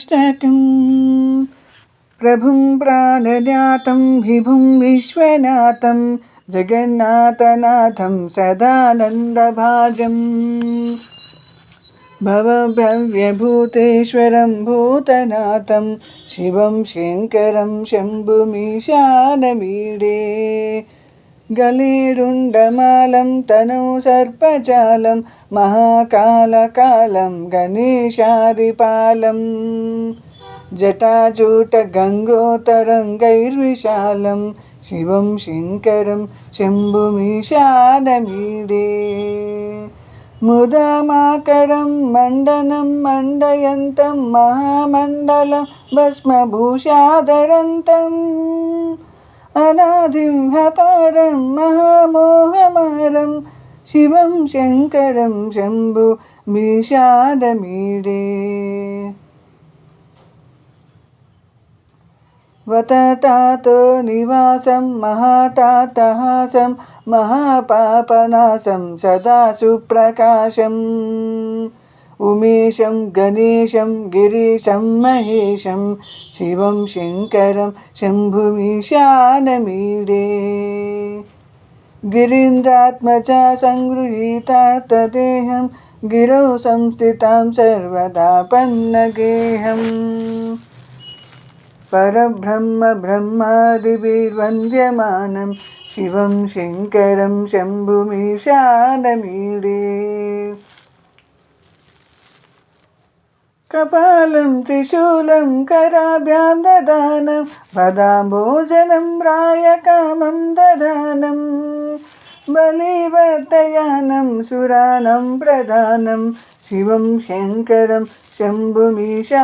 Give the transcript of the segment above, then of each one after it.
శివాష్టకం ప్రభుం ప్రాణనాథం విభుం విశ్వనాథం జగన్నాథనాథం సదానందభాజం భవభవ్యభూతేశ్వరం భూతనాథం శివం శంకరం శంభుమీశానమీడే గలీడుండమాలం తనౌ సర్పజాలం మహాకాలకాలం గణేశాదిపాలం. జటాజూట గంగోతరంగైర్విశాలం శివం శంకరం శంభుమీశానమీడే ముదమాకరం మండనం మండయంతం మహామండలం భస్మభూషాదరంతం. అనాదిం హపారం మహామోహమారం శివం శంకరం శంభు మీషాదమీడే వతతాతో నివాసం మహాటాటహాసం మహాపాపనాశం సదా उमेशं गणेशं गिरीशं महेशं शिवं शङ्करं शम्भुमीशानमीडे। गिरीन्द्रात्मजा सङ्गृहीतार्थदेहं गिरौ संस्थितां सर्वदा पन्नगेहम् परब्रह्मब्रह्मादिभिर्वन्द्यमानं शिवं शङ्करं शम्भुमीशानमीडे। శంకరం శంభుమీశానమీడే కపాలం త్రిశూలం కరాభ్యాం దదానం పదాంబోజనం రాయకామం దదానం బలివర్తయానం సురానం ప్రధానం శివం శంకరం శంభుమీశానమీడే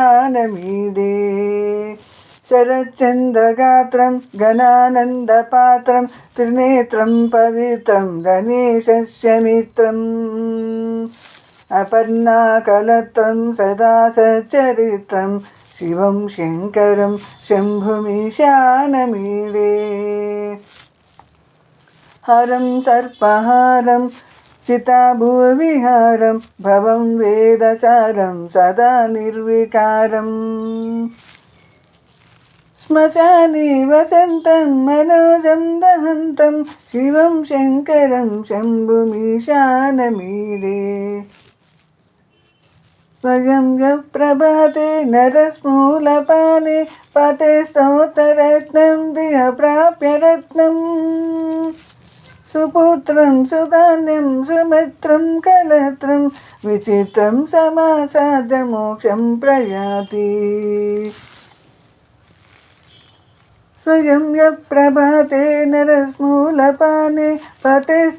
శరచంద్రగాత్రం గణానందపాత్రం త్రినేత్రం పవిత్రం గణేశస్య మిత్రం అపర్ణాకలత్రం సదా సచరిత్రం శివం శంకరం శంభుమీశానమీడే హరం సర్పహారం చితాభువిహారం భవం వేదసారం సదా నిర్వికారం. శ్మశానే వసంతం మనోజం దహంతం శివం శంకరం శంభుమీశానమీడే స్వయం ప్రభాతే నరస్మూలపానే పటే స్తోత్రరత్నం దిహ ప్రాప్య రత్నం సుపుత్రం సుధాన్యం సుమిత్రం కలత్రం విచిత్రం సమాసాద మోక్షం ప్రయాతి స్వయం ప్రభాతే నరస్మూలపానే పటే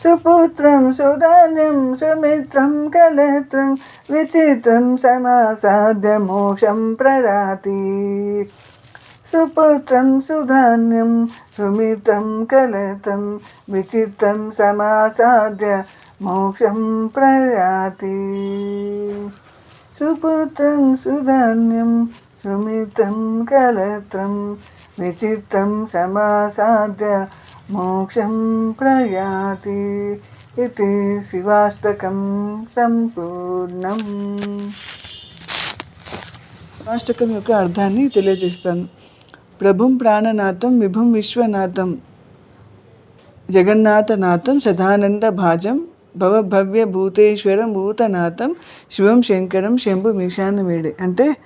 సుపుత్రం సుధాన్యం సుమిత్రం కలత్రం విచిత్రం సమాసాధ్య మోక్షం ప్రదాతి సుపుత్రం సుధాన్యం సుమిత్రం కలతం విచిత్రం సమాసాద్య మోక్షం ప్రయాతి సుపుత్రం సుధాన్యం సుమిత్రం కలత్రం విచిత్రం సమాసాద్య మోక్షం ప్రయాతి ఇది శివాష్టకం సంపూర్ణం. శివాష్టకం యొక్క అర్థాన్ని తెలియజేస్తాను. ప్రభుం ప్రాణనాథం విభుం విశ్వనాథం జగన్నాథనాథం సదానంద భాజం భవభవ్య భూతేశ్వరం భూతనాథం శివం శంకరం శంభు మీశానమేడే. అంటే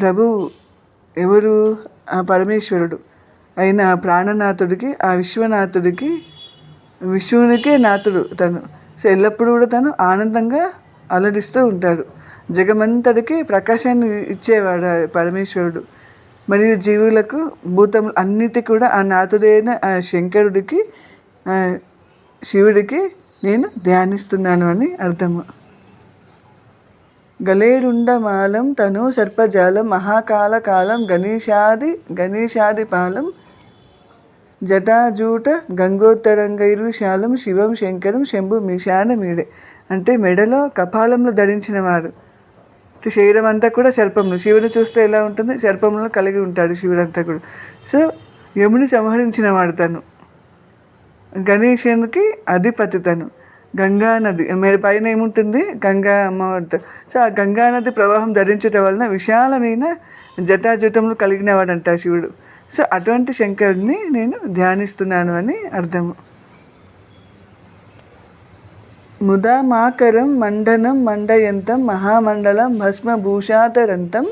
ప్రభు ఎవరు? ఆ పరమేశ్వరుడు. అయిన ప్రాణనాథుడికి ఆ విశ్వనాథుడికి విశ్వునికే నాథుడు తను. సో ఎల్లప్పుడూ కూడా తను ఆనందంగా అలరిస్తూ ఉంటాడు. జగమంతడికి ప్రకాశాన్ని ఇచ్చేవాడు పరమేశ్వరుడు. మరియు జీవులకు భూతం అన్నిటి కూడా ఆ నాథుడైన ఆ శంకరుడికి శివుడికి నేను ధ్యానిస్తున్నాను అని అర్థము. గలేరుండమాలం తను సర్పజాలం మహాకాల కాలం గణేశాది గణేశాదిపాలం పాలం జటాజూట గంగోత్తరంగైర్విశాలం శివం శంకరం శంభు మీశానమీడే అంటే మెడలో కపాలంలో ధరించిన వాడు. శరీరం అంతా కూడా సర్పములు శివుని చూస్తే ఎలా ఉంటుంది? సర్పములను కలిగి ఉంటాడు శివుడు అంతా కూడా. సో యముని సంహరించిన వాడు తను. గణేశునికి అధిపతి తను. గంగా నది మీరు పైన ఏముంటుంది? గంగా అమ్మవారితో సో ఆ గంగా నది ప్రవాహం ధరించట వలన విశాలమైన జటాజుటములు కలిగినవాడంట శివుడు. సో అటువంటి శంకరుడిని నేను ధ్యానిస్తున్నాను అని అర్థము ముదామాకరం మండనం మండయంతం మహామండలం భస్మభూషాతరంతం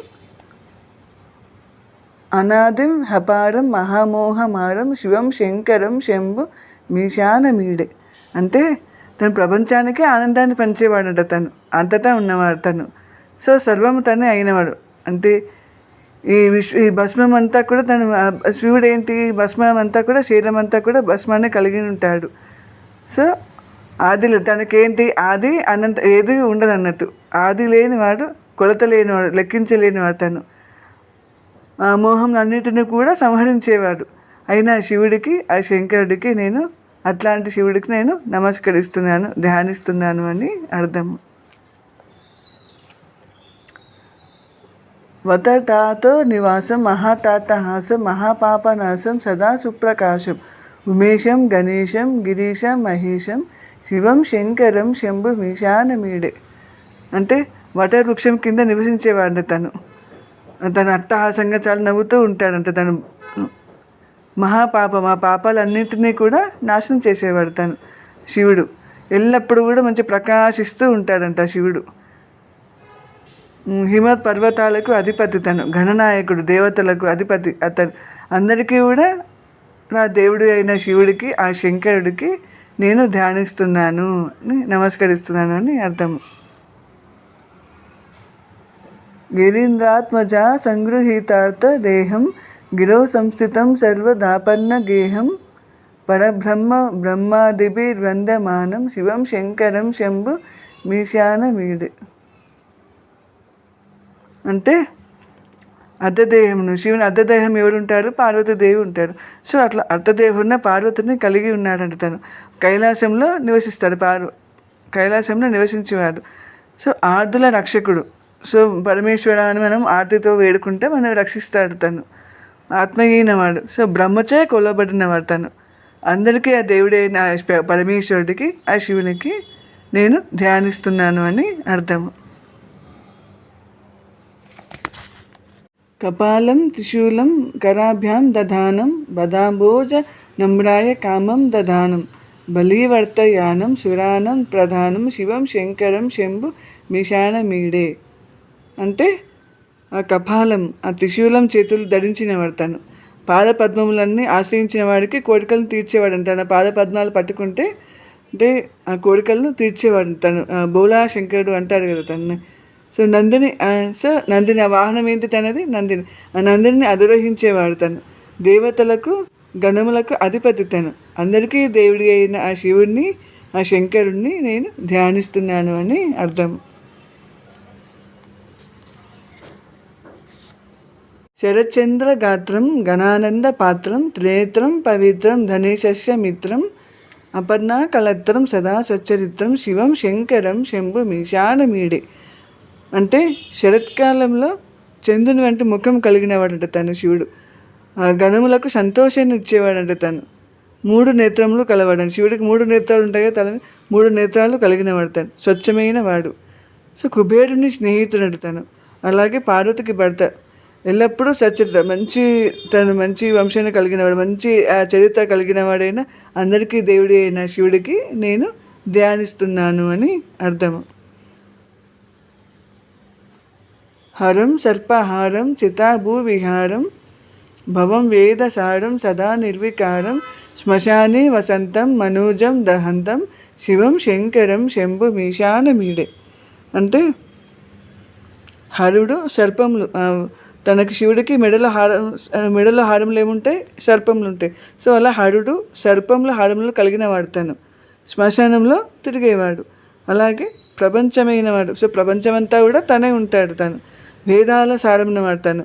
అనాదిం హపారం మహామోహమారం శివం శంకరం శంభు మీశానమీడే. అంటే తను ప్రపంచానికి ఆనందాన్ని పంచేవాడట తను. అంతటా ఉన్నవాడు తను. సో సర్వము తనే అయినవాడు. అంటే ఈ విశ్వ ఈ భస్మం అంతా కూడా తను శివుడు ఏంటి భస్మం అంతా కూడా శరీరం అంతా కూడా భస్మాన్ని కలిగి ఉంటాడు. సో ఆదిలో తనకేంటి? ఆది అనంత ఏది ఉండదు అన్నట్టు ఆది లేనివాడు కొలత లేనివాడు లెక్కించలేనివాడు తను. ఆ మోహం అన్నిటిని కూడా సంహరించేవాడు. అయినా శివుడికి ఆ శంకరుడికి నేను అట్లాంటి శివుడికి నేను నమస్కరిస్తున్నాను ధ్యానిస్తున్నాను అని అర్థం. వతటాతో నివాసం మహాతాతహాసం మహాపాపనాశం సదా సుప్రకాశం. ఉమేశం గణేశం గిరీశం మహేశం శివం శంకరం శంభు మీశానమీడే. అంటే వట వృక్షం కింద నివసించేవాడు తను. తను అట్టహాసంగా చాలా నవ్వుతూ ఉంటాడంట తను. మహాపాపం ఆ పాపాలన్నింటినీ కూడా నాశనం చేసేవాడు తను శివుడు. ఎల్లప్పుడూ కూడా మంచి ప్రకాశిస్తూ ఉంటాడంట శివుడు. హిమ హిమత్ పర్వతాలకు అధిపతి తను ఘననాయకుడు దేవతలకు అధిపతి అతను. అందరికీ కూడా నా దేవుడు అయిన శివుడికి ఆ శంకరుడికి నేను ధ్యానిస్తున్నాను అని నమస్కరిస్తున్నాను అని అర్థం. గిరీంద్రాత్మజ సంగృహీతార్థ దేహం గిరో సంస్థితం సర్వదాపన్న గేహం పరబ్రహ్మ బ్రహ్మాదిభిర్వందమానం శివం శంకరం శంభు మీశాన వీడు అంటే అర్ధదేహమును శివుని అర్ధదేహం ఎవరుంటారు? పార్వతీదేవి ఉంటారు. సో అట్లా అర్ధదేవున్న పార్వతిని కలిగి ఉన్నాడంట తను. కైలాసంలో నివసిస్తాడు పార్వ కైలాసంలో నివసించేవాడు. సో ఆర్దుల రక్షకుడు. సో పరమేశ్వర అని మనం ఆర్తితో వేడుకుంటే మనం రక్షిస్తాడు తను. ఆత్మహీనవాడు. సో బ్రహ్మచే కొలబడినవాడు తను అందరికీ ఆ దేవుడైన నా పరమేశ్వరుడికి ఆ శివునికి నేను ధ్యానిస్తున్నాను అని అర్థము. కపాలం త్రిశూలం కరాభ్యాం దధానం బదాంబోజ నమ్రాయ కామం దధానం బలీవర్తయానం సురానం ప్రధానం శివం శంకరం శంభు మీశానమీడే అంటే ఆ కపాలం ఆ త్రిశూలం చేతులు ధరించినవాడు తను. పాదపద్మములన్నీ ఆశ్రయించిన వాడికి కోరికలను తీర్చేవాడు తన పాదపద్మాలు పట్టుకుంటే అంటే ఆ కోరికలను తీర్చేవాడు తను. ఆ బోలా శంకరుడు అంటారు కదా తను సో నందిని సో నందిని ఆ వాహనం ఏంటి తనది? నందిని. ఆ నందిని అధిరోహించేవాడు తను. దేవతలకు గణములకు అధిపతి తను. అందరికీ దేవుడి అయిన ఆ శివుడిని ఆ శంకరుణ్ణి నేను ధ్యానిస్తున్నాను అని అర్థం. శరచంద్ర గాత్రం గణానంద పాత్రం త్రేత్రం పవిత్రం ధనేశస్య మిత్రం అపర్ణా కలత్రం సదా సచ్చరిత్రం శివం శంకరం శంభు మీశానమీడే అంటే శరత్కాలంలో చంద్రుని వంటి ముఖం కలిగినవాడంట తను శివుడు. ఆ గణములకు సంతోషాన్ని ఇచ్చేవాడంట తను. మూడు నేత్రములు కలవాడు శివుడికి మూడు నేత్రాలు ఉంటాయి? తల మూడు నేత్రాలు కలిగినవాడు తను. స్వచ్ఛమైన వాడు. సో కుబేరుని స్నేహితుడు తను. అలాగే పార్వతికి భర్త. ఎల్లప్పుడూ సచరిత మంచి తను మంచి వంశాన్ని కలిగినవాడు మంచి ఆ చరిత్ర కలిగిన వాడైన అందరికీ దేవుడి అయిన శివుడికి నేను ధ్యానిస్తున్నాను అని అర్థము. హరం సర్పహారం చితాభూ విహారం భవం వేదసారం సదా నిర్వికారం శ్మశానే వసంతం మనోజం దహంతం శివం శంకరం శంభు మీశానమీడే. అంటే హరుడు సర్పములు తనకి శివుడికి మెడలో హారం మెడలో హారములు ఏముంటాయి? సర్పములు ఉంటాయి. సో అలా హరుడు సర్పంలో హారములు కలిగిన వాడు తను. శ్మశానంలో తిరిగేవాడు. అలాగే ప్రపంచమైన వాడు సో ప్రపంచమంతా కూడా తనే ఉంటాడు తను. భేదాల సారమైన వాడు తను.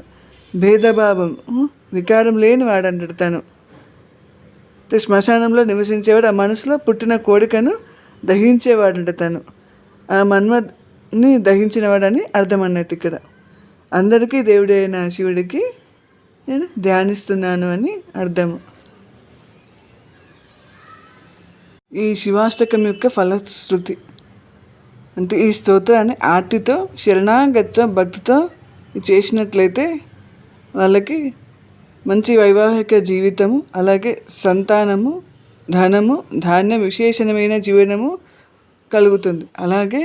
భేదభావం వికారం లేని వాడు అంటాడు తను. శ్మశానంలో నివసించేవాడు ఆ మనసులో పుట్టిన కోరికను దహించేవాడంట తను. ఆ మన్మని దహించినవాడని అర్థం అన్నట్టు ఇక్కడ. అందరికీ దేవుడైన శివుడికి నేను ధ్యానిస్తున్నాను అని అర్థము. ఈ శివాష్టకం యొక్క ఫలశ్రుతి. అంటే ఈ స్తోత్రాన్ని ఆర్తితో శరణాగతితో భక్తితో చేసినట్లయితే వాళ్ళకి మంచి వైవాహిక జీవితము అలాగే సంతానము ధనము ధాన్యం విశేషమైన జీవనము కలుగుతుంది. అలాగే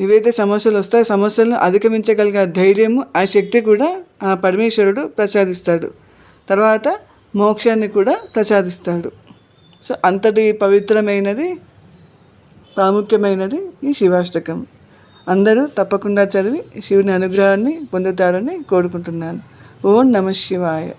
ఏవైతే సమస్యలు వస్తాయో సమస్యలను అధిగమించగలిగే ధైర్యము ఆ శక్తి కూడా ఆ పరమేశ్వరుడు ప్రసాదిస్తాడు. తర్వాత మోక్షాన్ని కూడా ప్రసాదిస్తాడు. సో అంతటి పవిత్రమైనది ప్రాముఖ్యమైనది ఈ శివాష్టకం. అందరూ తప్పకుండా చదివి శివుని అనుగ్రహాన్ని పొందుతారని కోరుకుంటున్నాను. ఓం నమ శివాయ.